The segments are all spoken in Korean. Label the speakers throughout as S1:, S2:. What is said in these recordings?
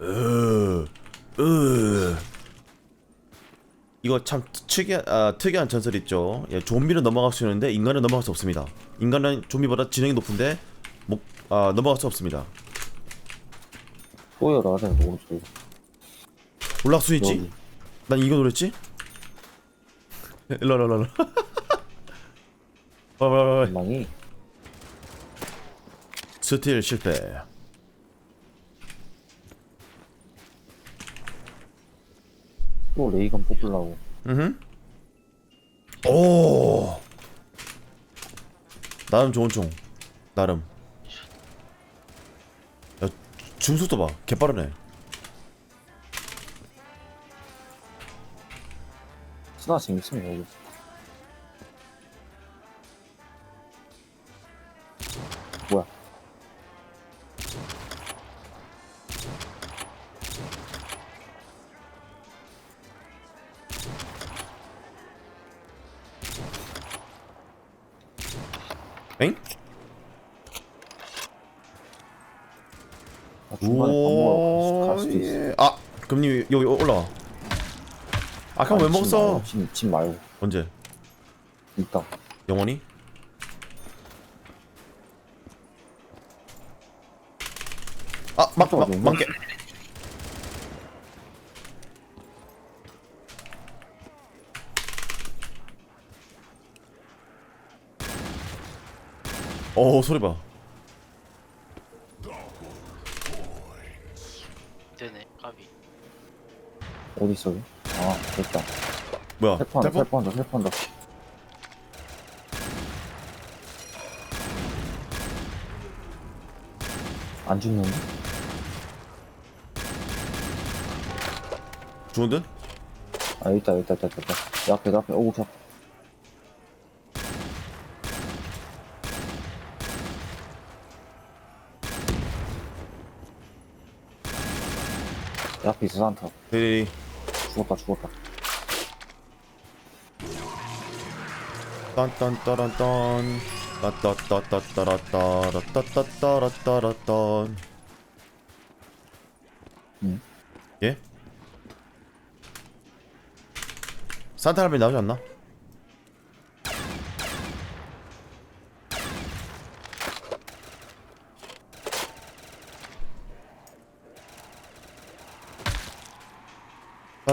S1: 으, 으. 이거 참 특이한 아, 특이한 전설 있죠. 예, 좀비는 넘어갈 수 있는데 인간은 넘어갈 수 없습니다. 인간은 좀비보다 지능이 높은데 목, 아, 넘어갈 수 없습니다.
S2: 또열하는 오른쪽
S1: 올락수 있지? 난 이거 노랬지? 일로 일로 일로. 와, 와, 와, 와.
S2: 방이
S1: 스틸 실패.
S2: 또 레이건 뽑으려고
S1: 음. 오. 나름 좋은 총. 나름. 야, 중속도 봐. 개빠르네.
S2: 스나 재밌으면 여기 중간에 밥 먹으러 갈 수도 있어
S1: 예. 아, 금님 여기 올라와. 아까 왜
S2: 아니, 집
S1: 먹었어?
S2: 말고, 집, 집 말고
S1: 언제?
S2: 이따
S1: 영원히? 아, 막, 막,
S2: 깜짝이야.
S1: 막게. 오, 소리 봐.
S2: 어디 있어 여기? 아 됐다
S1: 뭐야?
S2: 셀프한다
S1: 텔포?
S2: 셀프한다 셀프한다 안 죽는데?
S1: 좋은데?
S2: 아 여기 있다 여기 있다 여기 있다 여기 있다 내 앞에 내 앞에 오우 잡내 앞에 있어 산타
S1: 데이
S2: 죽었다 죽었다
S1: 딴딴따란딴 따따따따따라따라따따따라따란
S2: 응?
S1: 예? 산타 할머니 나오지 않나?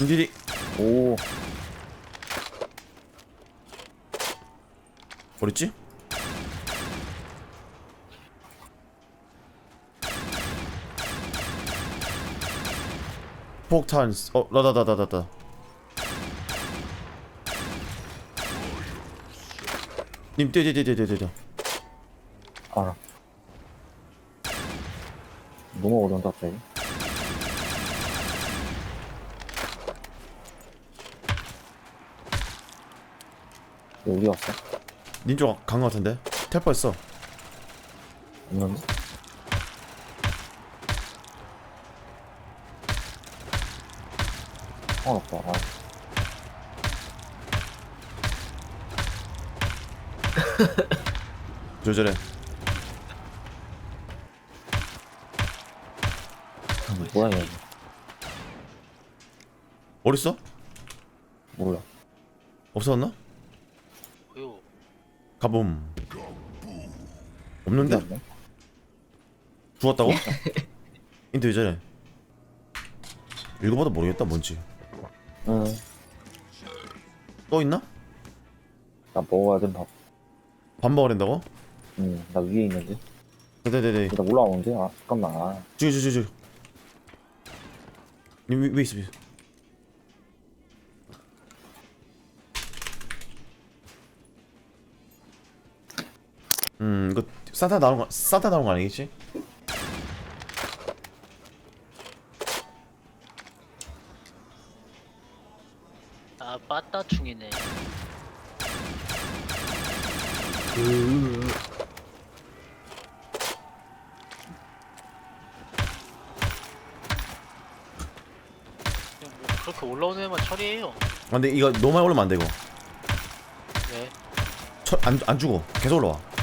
S1: 인디리
S2: 오.
S1: 어딨지? 폭탄 어 나다다다다다 님 떼떼떼떼떼떼
S2: 알아. 어려운다 갑자기 왜 어디 갔어?
S1: 님쪽 간거 같은데 텔퍼 했어
S2: 없는데? 어, 없다. 아,
S1: 조절해
S2: 뭐야, 얘.
S1: 어딨어?
S2: 몰라.
S1: 없어졌나? 가봄 없는데?
S2: 갔네?
S1: 죽었다고? 인터 왜 저래 읽어봐도 모르겠다 뭔지
S2: 응.
S1: 또 있나?
S2: 나 먹어야 돼, 밥.
S1: 밥 먹어야 된다고?
S2: 응, 나 위에 있는데.
S1: 네네네
S2: 나 올라오는데? 아, 잠깐만. 아,
S1: 죽여 죽여 죽여 님 위, 위에 있어 위에 있어. 음 이거 산타 나온 거 산타 나온 거 아니겠지?
S3: 아 빠따충이네. 뭐 그렇게 올라오는 애만 처리해요.
S1: 아, 근데 이거 너무 올라면 안 되고
S3: 네
S1: 철 안 안 죽어. 계속 올라와.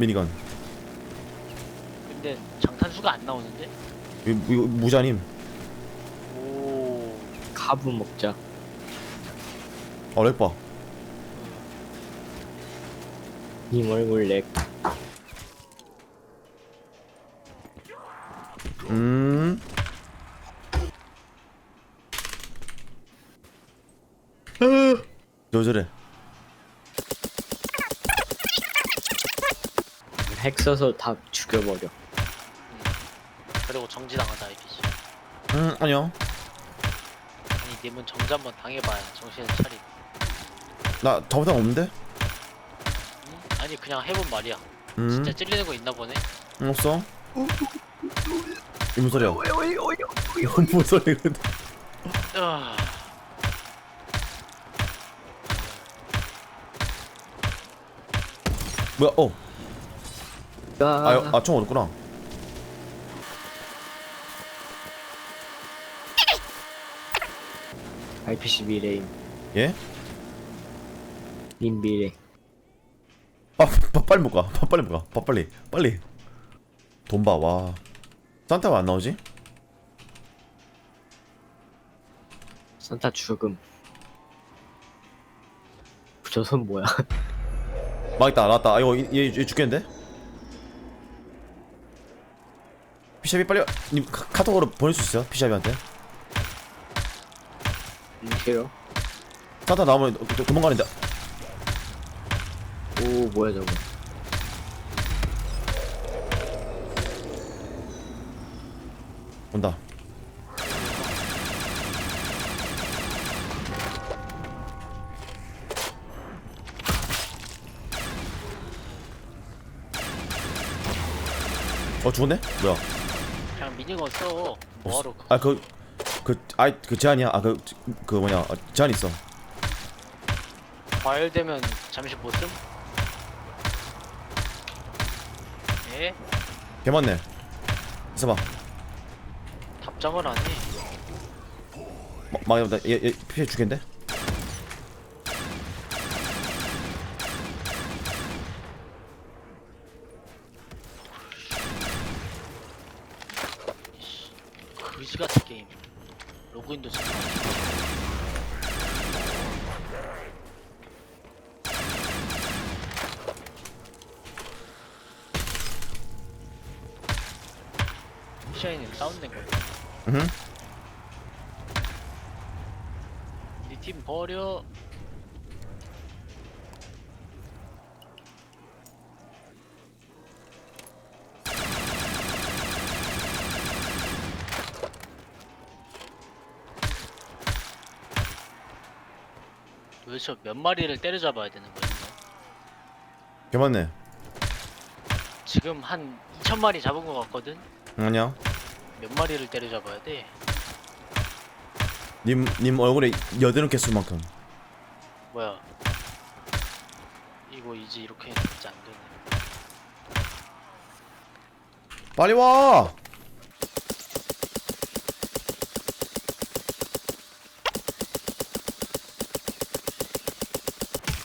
S3: 미니건. 근데 장탄수가 안 나오는데?
S1: 이거, 이, 무자님.
S3: 오.
S4: 가브 먹자.
S1: 어렉봐
S4: 님 얼굴 렉. 어!
S1: 음왜 저래?
S4: 핵 써서 다 죽여버려.
S3: 그리고 정지당하자 이기지.
S1: 음 아니요
S3: 아니 님은 정지 한번 당해봐야 정신 차리.
S1: 나 더보다 없는데
S3: 응? 아니 그냥 해본 말이야.
S1: 음
S3: 진짜 찔리는 거 있나 보네.
S1: 음, 없어 이 무슨 소리야 이건 무슨
S3: 소리거든 아.
S1: 뭐야 어 아, 아총 얻었구나.
S4: RPC 미래임
S1: 예?
S4: 님 미래
S1: 아, 빨리 못 가. 빨리 못 가. 빨리. 빨리. 돈 봐, 와. 산타 왜 안 나오지?
S4: 산타 죽음 저 손 뭐야
S1: 막 있다, 나왔다. 아, 이거, 얘, 얘 죽겠는데? 피샵이 빨리 님 카, 카톡으로 보낼 수 있어요? 피샵이한테
S4: 이게요?
S1: 사타 나오면 도- 도- 도망가는데
S4: 오 뭐야 저거
S1: 온다 어 죽었네? 뭐야
S3: 미니건 써. 뭐하러?
S1: 아그그 그, 아이 그 제한이야 아 그 그 뭐냐 아, 제한 있어
S3: 과열되면 잠시 못 씀? 예?
S1: 개 맞네 있어봐
S3: 답장을 안 해.
S1: 막막나 얘얘 피해 죽겠는데
S3: 샤이님 다운된 거죠?
S1: 응.
S3: 음? 이팀 버려. 도대체 몇 마리를 때려잡아야 되는 거예요?
S1: 개맞네.
S3: 지금 한 2천 마리 잡은 거 같거든?
S1: 아니야.
S3: 몇 마리를 때려잡아야 돼?
S1: 님, 님 얼굴에 여드름 개수만큼.
S3: 뭐야 이거 이제 이렇게 해야
S5: 되지
S1: 안 되네 빨리 와!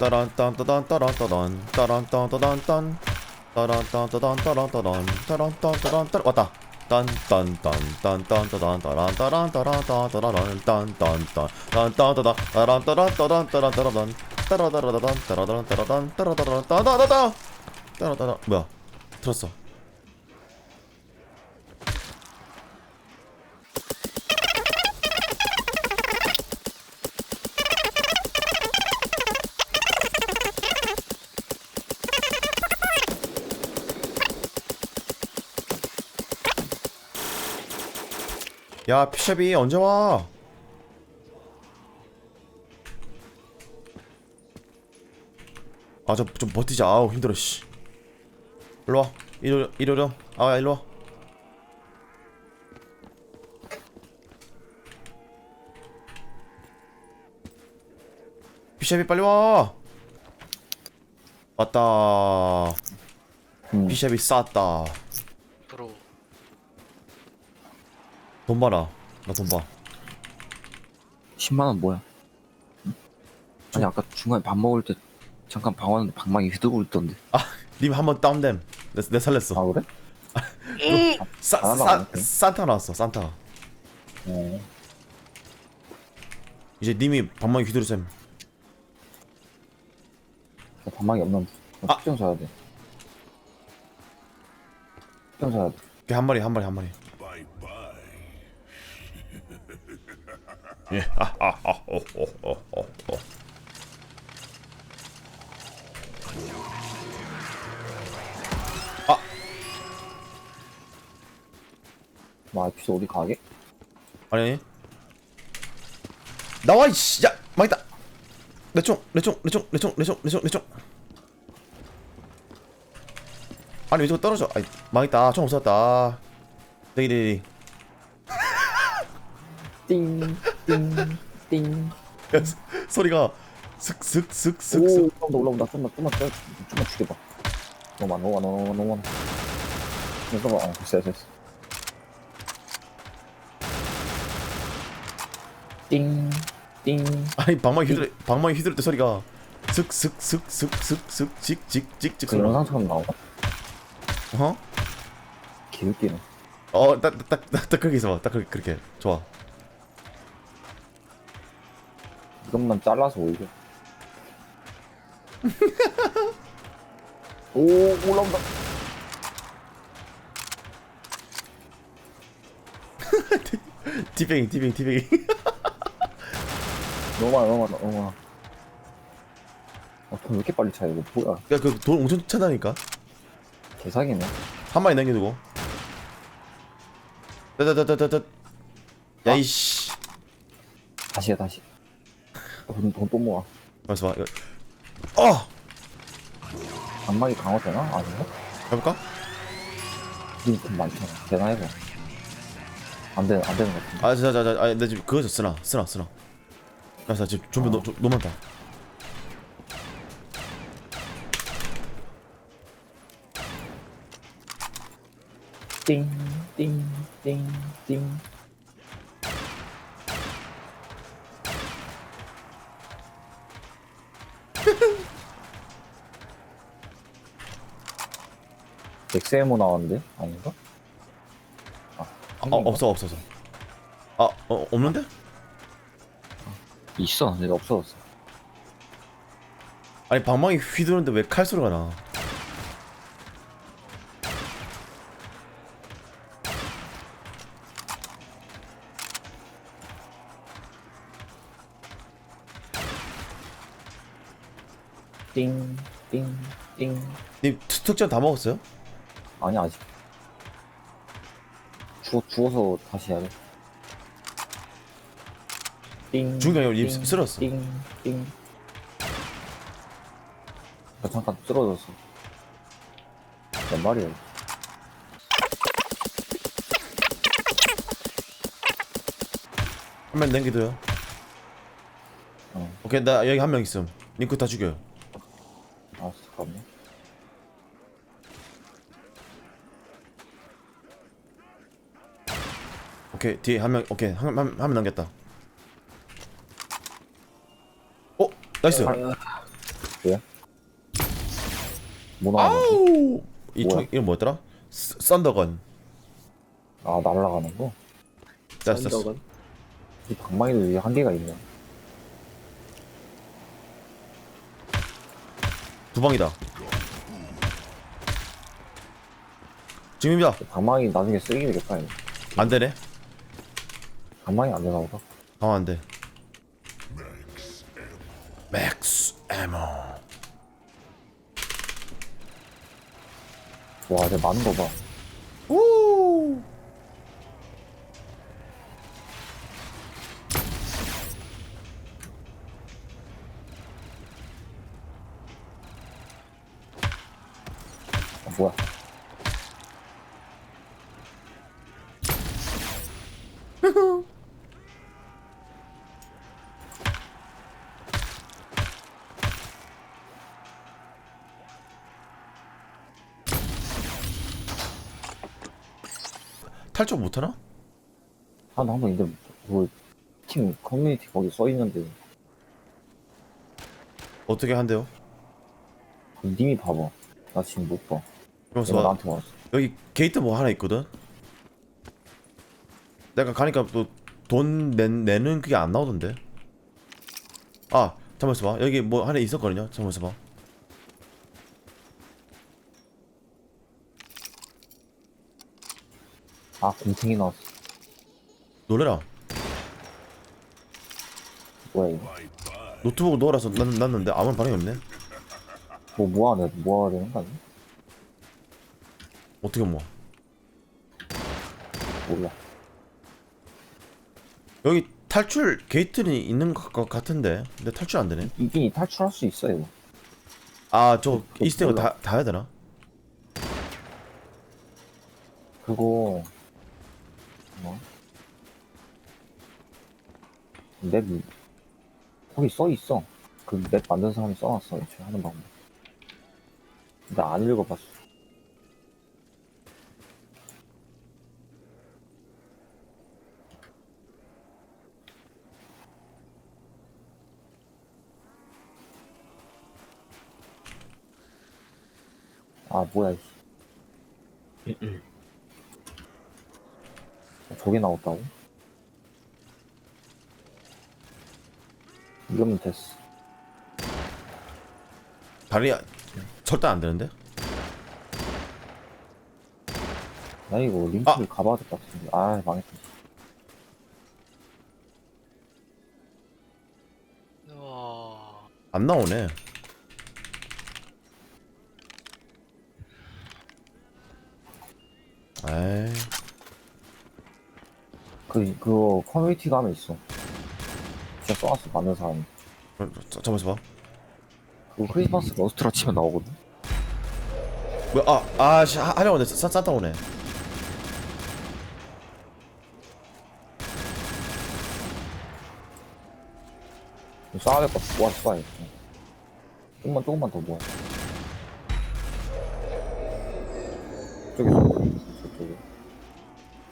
S1: 따단 따란 따란 따란 따란 따라단 따라다라단 따라다란 따라단 따라다란 따다다다 따라다라 뭐야? 들었어. 야 피샵이 언제 와? 아저좀 버티자. 아우 힘들어 씨. 일로와. 이리 이리로 아 일로와. 피샵이 빨리 와. 왔다.
S2: 음.
S1: 피샵이 쌌다
S3: 브로.
S1: 돈 봐라. 나 돈 봐.
S2: 10만원 뭐야? 아니 아까 중간에 밥 먹을 때 잠깐 방황하는데 방망이 휘두르고 있던데.
S1: 님 한번 다운됨. 내, 내 살렸어.
S2: 아 그래?
S1: 사,
S2: 안
S1: 사,
S2: 나가네.
S1: 산타 나왔어 산타.
S2: 어.
S1: 이제 님이 방망이 휘두르셈.
S2: 나 방망이 없는
S1: 아.
S2: 특정 사야 돼. 특정 사야 돼.
S1: 오케이, 한 마리 한 마리 한 마리 예, 아 아아오오오오
S2: 와 에피소 어디 가게?
S1: 아니. 나와 이씨. 야 망했다. 내총 내총 내총 내총 내총 내총 내총. 아니 왜 저거 떨어져? 아이 망했다. 총 없었다. 데이데이
S2: 띵 띵띵.
S1: 야, 소- 소리가 슥슥슥슥슥.
S2: 오 올라온다 올라온다. 좀만 좀만 더 좀만 죽여봐. 너무 많아 너무 많아 너무 많아 너무 많아 잠깐만 어 됐어 됐어. 띵띵.
S1: 아니 방망이 휘두를 방망이 휘두를 때 소리가 슥슥슥슥슥슥 찍찍찍찍
S2: 그 영상처럼 나오나?
S1: 어?
S2: 개웃기네.
S1: 어딱딱딱 그렇게 있어봐. 딱 그렇게 그렇게. 좋아
S2: 이것만 잘라서 오히려. 오 올라온다.
S1: 티뱅이 티뱅이 티뱅이.
S2: 너무 많아 너무 많아 너무 많아. 아, 돈왜 이렇게 빨리 차 이거 뭐야?
S1: 야 그 돈 엄청 차다니까?
S2: 개사기네.
S1: 한 마리 남겨두고. 따다다다다다 야이씨.
S2: 다시야 다시 돈 돈또 모아.
S1: 가만있어 봐 이거. 어!
S2: 반막이 강화되나? 아닌가?
S1: 해볼까?
S2: 니돈 많잖아. 되나 해봐 안 되는 안 되는 것 같은데.
S1: 아 자 자 자 아 나 지금 그거 좀 쓰나 쓰나 쓰나. 나 지금 좀비 너, 좀- 너무 많다
S2: 띵 띵 띵 띵 엑스에모 나왔는데? 아닌가? 아,
S1: 어 없어 없어 없어 아 어, 없는데?
S2: 있어 내가 없어졌어
S1: 아니 방망이 휘두르는데 왜 칼 소리가 나
S2: 띵 띵 띵
S1: 님 특- 특전 다 먹었어요?
S2: 아니 아직 죽어, 죽어서 다시 해야 돼 띵,
S1: 죽은 게 아니고 입
S2: 띵. 띵, 띵. 나 잠깐 쓰러졌어 몇 마리야?
S1: 한 명 남기둬요
S2: 어.
S1: 오케이 나 여기 한 명 있음 링크 다 죽여 요
S2: 아 잠깐만
S1: 오케이 뒤에 한 명 오케이 한 명 남겼다. 어? 나이스.
S2: 뭐 나오는
S1: 아우! 이
S2: 뭐야?
S1: 총 이름 뭐였더라? 스- 썬더건.
S2: 아 날아가는 거?
S1: 됐어 됐어.
S4: 썬더건.
S2: 이 방망이도 이게 한계가 있네.
S1: 두 방이다. 지금입니다.
S2: 방망이 나중에 쓰기 되겠다 이거.
S1: 안 되네
S2: 방망이 안 되나 보다?
S1: 어 안 돼. 맥스 에모
S2: 와 이제 많은 거 봐.
S1: 우!
S2: 아, 뭐야
S1: 탈출 못하나?
S2: 아, 나 한번 근데 그팀 커뮤니티 거기 써 있는데
S1: 어떻게 한대요?
S2: 그 님이 봐봐. 나 지금 못 봐.
S1: 그러면서
S2: 나한테 왔어.
S1: 여기 게이트 뭐 하나 있거든. 내가 가니까 또 돈 내는 그게 안 나오던데. 아 잠깐만 있어봐. 여기 뭐 하나 있었거든요. 잠깐만 있어봐.
S2: 아 곰탱이 나왔어.
S1: 놀래라.
S2: 뭐야 이거?
S1: 노트북을 넣어라서 놨, 놨는데 아무 반응이 없네.
S2: 뭐 모아야 모아야 되는 거 아니야?
S1: 어떻게 뭐?
S2: 몰라.
S1: 여기 탈출 게이트는 있는 것 같- 같은데. 근데 탈출 안 되네.
S2: 이긴 탈출할 수 있어 이거.
S1: 아저
S2: 그-
S1: 이스테고
S2: 몰라.
S1: 다, 다 해야 되나?
S2: 그거 뭐? 맵 거기 써 있어. 그 맵 만든 사람이 써놨어. 애초에 하는 방법. 나 안 읽어봤어. 아 뭐야 이씨. 저게 나왔다고? 이러면 됐어.
S1: 발이 아- 절대 안 되는데?
S2: 나 이거 링크를 가봐야 될 것 같은데. 아, 망했다.
S1: 안 나오네. 에이.
S2: 그, 그거 커뮤니티 가면 있어. 진짜 써놨어, 만든 사람이.
S1: 어, 자, 잠깐만 있어봐.
S2: 그거 크리스마스 러스트라 치면 나오거든?
S1: 뭐야 아 아 씨 하려고 했는데 싼 싼다 오네
S2: 쏴야 될것 같아. 모아 쏴야 돼. 조금만, 조금만 더 모아. 저기, 저기.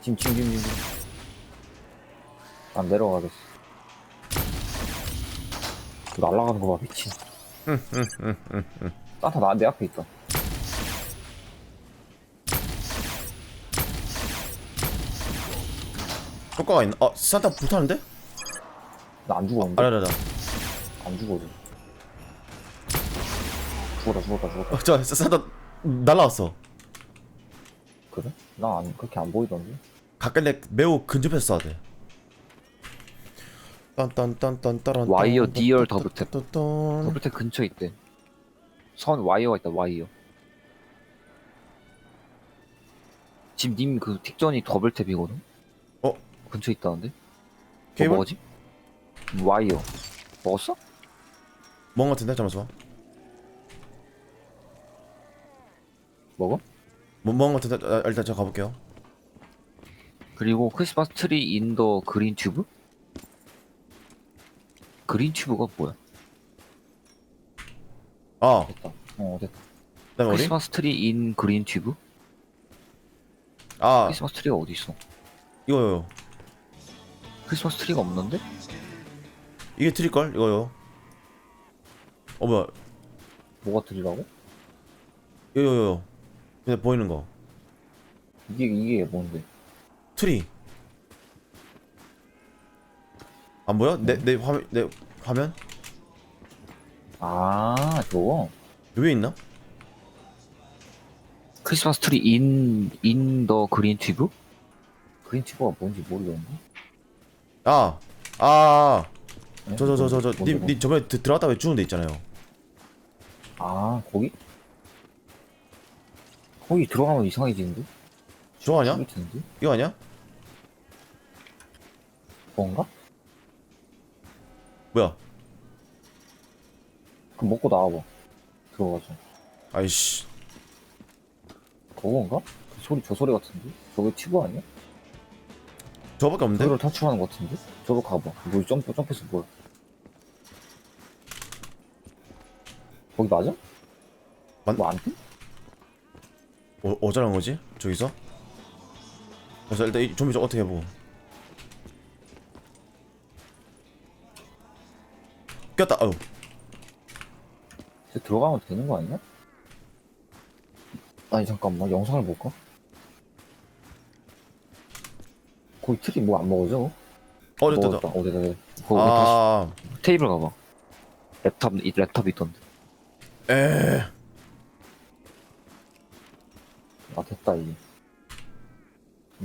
S2: 짐, 짐, 짐, 짐. 짐. 안 내려가겠어. 날아가는 거 봐, 미친. 산타 나, 내 앞에 있다.
S1: 효과가 있나? 어 산타 붙었는데?
S2: 나 안 죽었는데?
S1: 아라라라
S2: 안 죽어도. 죽었다, 죽었다, 죽었다.
S1: 어, 저 산타 날라왔어
S2: 그래? 나 안, 그렇게 안 보이던데?
S1: 가까이 내 매우 근접해서 쏴야 돼 딴딴딴딴따란
S6: 와이어 디얼 더블탭.
S1: 딴
S6: 더블탭 근처에 있대. 선 와이어가 있다 와이어. 지금 님 그 틱전이 더블탭이거든?
S1: 어?
S6: 근처에 있다는데?
S1: 케이블?
S6: 뭐 먹었지? 와이어. 먹었어?
S1: 뭔 같은데? 잠깐만 있어봐
S6: 먹어?
S1: 뭐, 뭔 같은데? 아, 일단 제가 가볼게요
S6: 그리고 크리스마스 트리 인 더 그린 튜브? 그린 튜브가 뭐야?
S1: 아
S2: 됐다. 어, 됐다.
S1: 그다음에?
S6: 크리스마스 트리 인 그린 튜브?
S1: 아
S6: 크리스마스 트리가 어디 있어?
S1: 이거 이거
S6: 크리스마스 트리가 없는데?
S1: 이게 트릴 걸 이거요 어 뭐야
S2: 뭐가 들리라고?
S1: 요요요 근데 보이는 거
S2: 이게 이게 뭔데?
S1: 트리 안 보여? 내 내 화면 내 화면
S2: 아 저거?
S1: 위에 있나?
S6: 크리스마스 트리 인, 인 더 그린 튜브?
S2: 그린 치버가 뭔지 모르겠는데.
S1: 아, 아,
S2: 네?
S1: 저, 저, 저, 저, 저,
S2: 뭔데,
S1: 님,
S2: 뭔데?
S1: 님 저번에 드, 들어갔다 왜 죽은 데 있잖아요.
S2: 아 거기? 거기 들어가면 이상해지는데?
S1: 저거 아니야?
S2: 텐데?
S1: 이거 아니야?
S2: 뭔가?
S1: 뭐야?
S2: 그럼 먹고 나와봐. 들어가자.
S1: 아이씨,
S2: 그건가? 그 소리 저 소리 같은데? 저게 튜브 아니야?
S1: 저거밖에 없는데?
S2: 저기로 탈출하는 것 같은데? 저로 가봐. 뭐 점프 점프해서 뭐야? 거기 맞아?
S1: 맞-
S2: 뭐안 돼?
S1: 어, 어쩌란 거지? 저기서? 그래서 일단 이 좀비 좀 어떻게 해보고. 꼈다, 아유.
S2: 저 들어가면 되는 거 아니야? 아니 잠깐만 영상을 볼까? 거기 트리 뭐안 먹어져?
S1: 어, 됐다. 됐다.
S2: 어, 됐다, 됐다. 거기
S1: 아,
S6: 다시 테이블 가봐. 랩탑, 이 랩탑 있던데.
S1: 에,
S2: 아 됐다 이제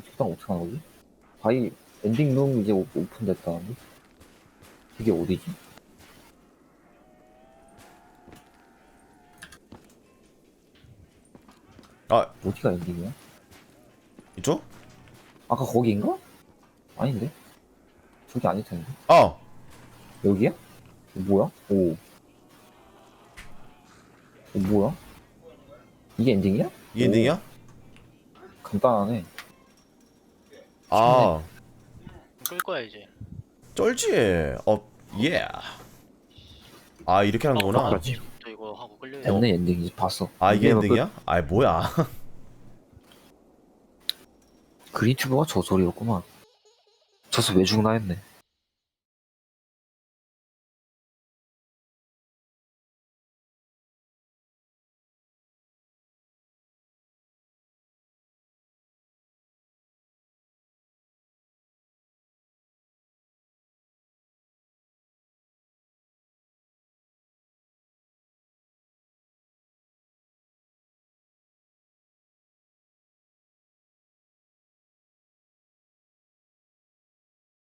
S2: 식당 어떻게 하는 거지? 바이 엔딩 룸 이제 오- 오픈됐다는데? 이게 어디지?
S1: 아,
S2: 어디가 엔딩이야?
S1: 이쪽?
S2: 아까 거기인가? 아닌데? 저기 아닐 텐데
S1: 아,
S2: 여기야? 어, 뭐야? 오. 어, 뭐야? 이게 엔딩이야?
S1: 이 엔딩이야?
S2: 간단하네
S1: 아,
S3: 끌 거야 이제.
S1: 쩔지. 어, 예. 아, 이렇게 하는 거구나.
S6: 그렇
S3: 하고 끌려.
S2: 엔딩 엔딩이지 봤어
S1: 아,
S6: 이게 뭐
S1: 엔딩이야? 아, 뭐야.
S6: 그린 튜브가 저 소리였구만. 저서 왜 죽나 했네.